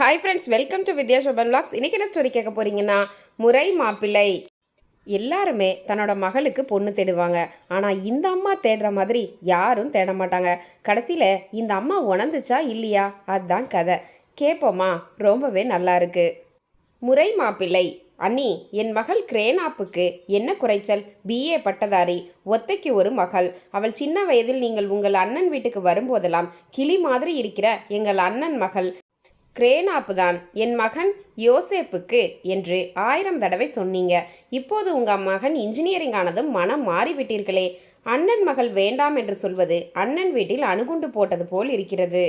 Hi friends welcome to Vidya Shoban vlogs. இன்னைக்கு என்ன story கேட்க போகிறீங்கன்னா முறை மாப்பிள்ளை. எல்லாருமே தன்னோட மகளுக்கு பொண்ணு தேடுவாங்க. ஆனால் இந்த அம்மா தேடுற மாதிரி யாரும் தேட மாட்டாங்க. கடைசியில் இந்த அம்மா உணர்ந்துச்சா இல்லையா? அதுதான் கதை. கேட்போமா ரொம்பவே நல்லா இருக்கு. முறை மாப்பிள்ளை. அண்ணி என் மகள் கிரேனாப்புக்கு என்ன குறைச்சல்? பிஏ பட்டதாரி ஒத்தைக்கு ஒரு மகள். அவள் சின்ன வயதில் நீங்கள் உங்கள் அண்ணன் வீட்டுக்கு வரும்போதெல்லாம் கிளி மாதிரி இருக்கிற எங்கள் அண்ணன் மகள். கிரேனாப்பு தான் என் மகன் யோசேப்புக்கு என்று ஆயிரம் தடவை சொன்னீங்க. இப்போது உங்கள் மகன் இன்ஜினியரிங் ஆனதும் மனம் மாறிவிட்டீர்களே. அண்ணன் மகள் வேண்டாம் என்று சொல்வது அண்ணன் வீட்டில் அணுகுண்டு போட்டது போல் இருக்கிறது.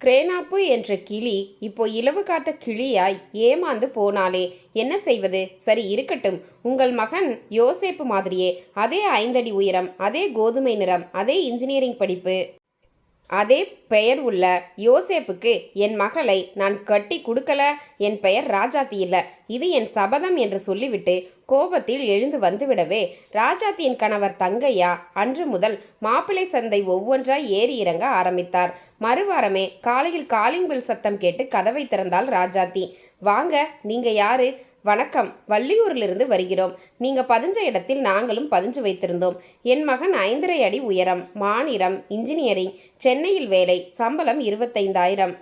கிரேனாப்பு என்ற கிளி இப்போ இலவு காத்த கிளியாய் ஏமாந்து போனாலே என்ன செய்வது? சரி இருக்கட்டும். உங்கள் மகன் யோசேப்பு மாதிரியே அதே ஐந்தடி உயரம் அதே கோதுமை நிறம் அதே இன்ஜினியரிங் படிப்பு. அதே பெயர் உள்ள யோசேப்புக்கு என் மகளை நான் கட்டி கொடுக்கல. என் பெயர் ராஜாத்தி இல்லை. இது என் சபதம் என்று சொல்லிவிட்டு கோபத்தில் எழுந்து வந்துவிடவே ராஜாத்தியின் கணவர் தங்கையா? அன்று முதல் மாப்பிள்ளை சந்தை ஒவ்வொன்றாய் ஏறி இறங்க ஆரம்பித்தார். மறுவாரமே காலையில் காலிங் பில் சத்தம் கேட்டு கதவை திறந்தாள் ராஜாத்தி. வாங்க நீங்க யாரு? வணக்கம். வள்ளியூரிலிருந்து வருகிறோம். நீங்கள் பதிஞ்ச இடத்தில் நாங்களும் பதிஞ்சு வைத்திருந்தோம். என் மகன் ஐந்தரை அடி உயரம் மாநிலம் இன்ஜினியரிங் சென்னையில் வேலை சம்பளம் இருபத்தைந்தாயிரம்.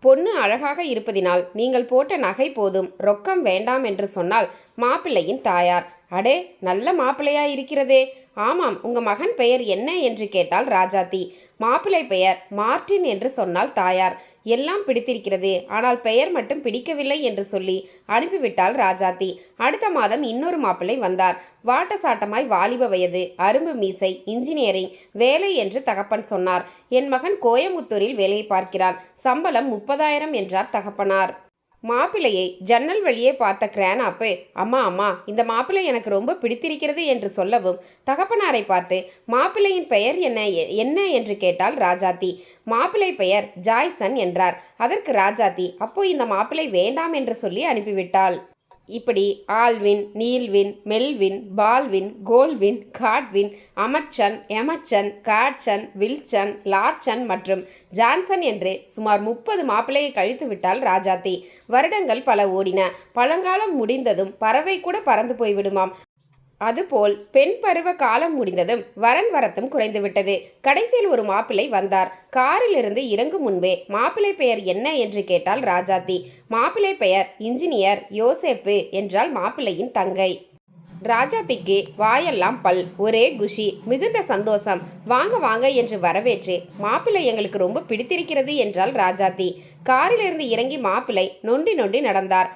பொண்ணு அழகாக இருப்பதினால் நீங்கள் போட்ட நகை போதும் ரொக்கம் வேண்டாம் என்று சொன்னால் மாப்பிள்ளையின் தாயார். அடே நல்ல மாப்பிள்ளையா இருக்கிறதே. ஆமாம் உங்க மகன் பெயர் என்ன என்று கேட்டால் ராஜாத்தி. மாப்பிள்ளை பெயர் மார்டின் என்று சொன்னால் தாயார். எல்லாம் பிடித்திருக்கிறது ஆனால் பெயர் மட்டும் பிடிக்கவில்லை என்று சொல்லி அனுப்பிவிட்டாள் ராஜாத்தி. அடுத்த மாதம் இன்னொரு மாப்பிள்ளை வந்தார். வாட்ட சாட்டமாய் வாலிப வயது அரும்பு மீசை இன்ஜினியரிங் வேலை என்று தகப்பன் சொன்னார். என் மகன் கோயமுத்தூரில் வேலை பார்க்கிறான். சம்பளம் முப்பதாயிரம் என்றார் தகப்பனார். மாப்பிள்ளையை ஜன்னல் வழியே பார்த்த கிரானாப்பு அம்மா அம்மா இந்த மாப்பிள்ளை எனக்கு ரொம்ப பிடித்திருக்கிறது என்று சொல்லவும் தகப்பனாரை பார்த்து மாப்பிள்ளையின் பெயர் என்ன எ- என்ன என்று கேட்டால் ராஜாத்தி. மாப்பிள்ளை பெயர் ஜாய்சன் என்றார். அதற்கு ராஜாத்தி அப்போ இந்த மாப்பிள்ளை வேண்டாம் என்று சொல்லி அனுப்பிவிட்டாள். இப்படி Alvin Nelvin Melvin Palvin Colvin Godwin Amarson Emerson Godson Wilson Larson மற்றும் ஜான்சன் என்று சுமார் முப்பது மாப்பிள்ளையை கழித்து விட்டால் ராஜாத்தி. வருடங்கள் பல ஓடின. பழங்காலம் முடிந்ததும் பறவை கூட பறந்து போய்விடுமாம். அதுபோல் பெண் பருவ காலம் முடிந்ததும் வரன் வரத்தும் குறைந்துவிட்டது. கடைசியில் ஒரு மாப்பிள்ளை வந்தார். காரிலிருந்து இறங்கும் முன்பே மாப்பிள்ளை பெயர் என்ன என்று கேட்டால் ராஜாத்தி. மாப்பிள்ளை பெயர் இன்ஜினியர் யோசேப்பு என்றால் மாப்பிள்ளையின் தங்கை. ராஜாத்திக்கு வாயெல்லாம் பல் ஒரே குஷி மிகுந்த சந்தோஷம். வாங்க வாங்க என்று வரவேற்று மாப்பிள்ளை எங்களுக்கு ரொம்ப பிடித்திருக்கிறது என்றால் ராஜாத்தி. காரிலிருந்து இறங்கி மாப்பிள்ளை நொண்டி நொண்டி நடந்தார்.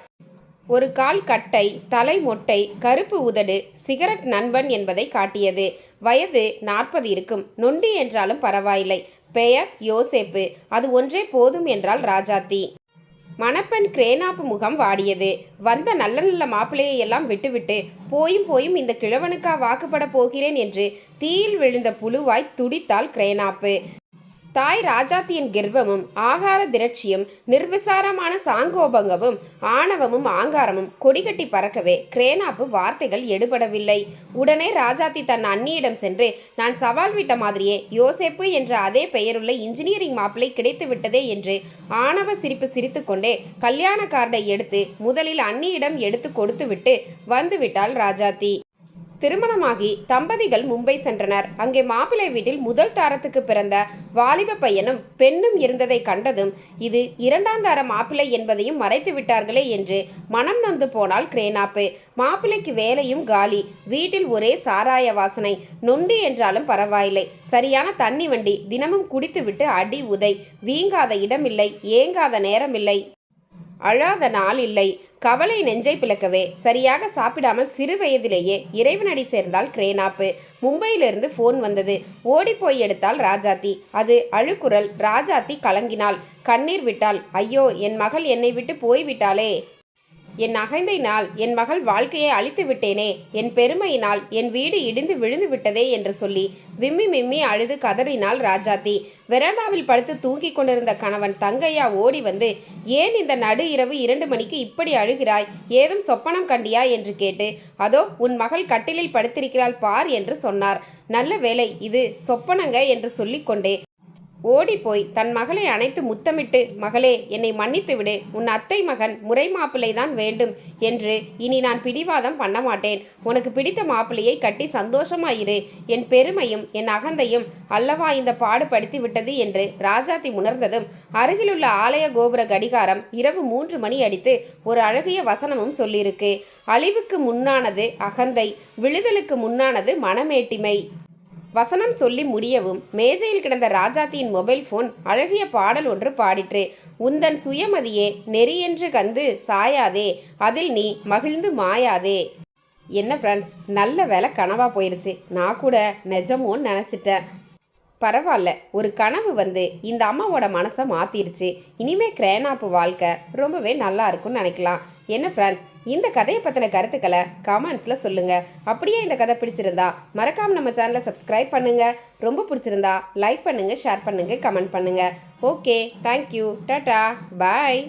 ஒரு கால் கட்டை தலை மொட்டை கருப்பு உதடு சிகரெட் நண்பன் என்பதை காட்டியது. வயது நாற்பது இருக்கும். நொண்டி என்றாலும் பரவாயில்லை. பெயர் யோசேப்பு. அது ஒன்றே போதும் என்றால் ராஜாத்தி. மணப்பெண் கிரேனாப்பு முகம் வாடியது. வந்த நல்ல நல்ல மாப்பிள்ளையை எல்லாம் விட்டுவிட்டு போயும் போயும் இந்த கிழவனுக்கா வாக்குப்பட போகிறேன் என்று தீயில் விழுந்த புழுவாய் துடித்தாள் கிரேனாப்பு. தாய் ராஜாத்தியின் கர்வமும் ஆகார திரட்சியும் நிர்விசாரமான சாங்கோபங்கமும் ஆணவமும் ஆங்காரமும் கொடிகட்டி பறக்கவே கிரேனாப்பு வார்த்தைகள் எடுபடவில்லை. உடனே ராஜாத்தி தன் அண்ணியிடம் சென்று நான் சவால் விட்ட மாதிரியே யோசேப்பு என்ற அதே பெயருள்ள இன்ஜினியரிங் மாப்பிள்ளை கிடைத்து விட்டதே என்று ஆணவ சிரிப்பு சிரித்துக்கொண்டே கல்யாண கார்டை எடுத்து முதலில் அண்ணியிடம் எடுத்து கொடுத்துவிட்டு வந்துவிட்டாள் ராஜாத்தி. திருமணமாகி தம்பதிகள் மும்பை சென்றனர். அங்கே மாப்பிள்ளை வீட்டில் முதல் தாரத்துக்கு பிறந்த வாலிப பையனும் பெண்ணும் இருந்ததை கண்டதும் இது இரண்டாம் தார மாப்பிள்ளை என்பதையும் மறைத்து விட்டார்களே என்று மனம் நொந்து போனால் கிரேனாப்பு. மாப்பிள்ளைக்கு வேலையும் காலி வீட்டில் ஒரே சாராய வாசனை நொண்டி என்றாலும் பரவாயில்லை. சரியான தண்ணி வண்டி தினமும் குடித்துவிட்டு அடி உதை வீங்காத இடமில்லை ஏங்காத நேரமில்லை. அழாத நாள் இல்லை. கவலை நெஞ்சை பிளக்கவே சரியாக சாப்பிடாமல் சிறு வயதிலேயே இறைவனடி சேர்ந்தால் கிரேனாப்பு. மும்பையிலிருந்து ஃபோன் வந்தது. ஓடிப்போய் எடுத்தால் ராஜாத்தி. அது அழுக்குரல் ராஜாத்தி கலங்கினாள். கண்ணீர் விட்டாள். ஐயோ என் மகள் என்னை விட்டு போய்விட்டாளே. என் அகைந்தையினால் என் மகள் வாழ்க்கையை அழித்து விட்டேனே என் பெருமையினால் என் வீடு இடிந்து விழுந்து விட்டதே என்று சொல்லி விம்மி மிம்மி அழுது கதறினாள் ராஜாத்தி. வெராண்டாவில் படுத்து தூங்கிக் கொண்டிருந்த கணவன் தங்கையா ஓடி வந்து ஏன் இந்த நடு இரவு இரண்டு மணிக்கு இப்படி அழுகிறாய்? ஏதும் சொப்பனம் கண்டியா? என்று கேட்டு அதோ உன் மகள் கட்டிலில் படுத்திருக்கிறாள் பார் என்று சொன்னார். நல்ல வேலை இது சொப்பனங்க என்று சொல்லிக்கொண்டே ஓடிப்போய் தன் மகளை அணைத்து முத்தமிட்டு மகளே என்னை மன்னித்து விடு. உன் அத்தை மகன் முறை மாப்பிள்ளை தான் வேண்டும் என்று இனி நான் பிடிவாதம் பண்ண மாட்டேன். உனக்கு பிடித்த மாப்பிள்ளையை கட்டி சந்தோஷமாயிரு என் பெருமையும் என் அகந்தையும் அல்லவா இந்த பாடுபடுத்தி விட்டது? என்று ராஜாத்தி உணர்ந்ததும் அருகிலுள்ள ஆலய கோபுர கடிகாரம் இரவு மூன்று மணி அடித்து ஒரு அழகிய வசனமும் சொல்லியிருக்கு. அழிவுக்கு முன்னானது அகந்தை விழுதலுக்கு முன்னானது மனமேட்டிமை. வசனம் சொல்லி முடியவும் மேஜையில் கிடந்த ராஜாத்தியின் மொபைல் ஃபோன் அழகிய பாடல் ஒன்று பாடிற்று. உந்தன் சுயமதியே நெறியென்று கந்து சாயாதே அதில் நீ மகிழ்ந்து மாயாதே. என்ன ஃப்ரெண்ட்ஸ் நல்ல வேலை கனவா போயிருச்சு. நான் கூட நிஜமோன்னு நினச்சிட்டேன். பரவாயில்ல ஒரு கனவு வந்து இந்த அம்மாவோட மனசை மாற்றிருச்சு இனிமே கிரேனாப்பு வாழ்க்கை ரொம்பவே நல்லா இருக்கும்னு நினைக்கலாம். என்ன ஃப்ரெண்ட்ஸ் இந்த கதையை பற்றின கருத்துக்களை கமெண்ட்ஸில் சொல்லுங்கள் அப்படியே இந்த கதை பிடிச்சிருந்தா மறக்காமல் நம்ம சேனலை சப்ஸ்கிரைப் பண்ணுங்கள் ரொம்ப பிடிச்சிருந்தா லைக் பண்ணுங்கள் ஷேர் பண்ணுங்கள் கமெண்ட் பண்ணுங்கள் ஓகே தேங்க்யூ டாட்டா பாய்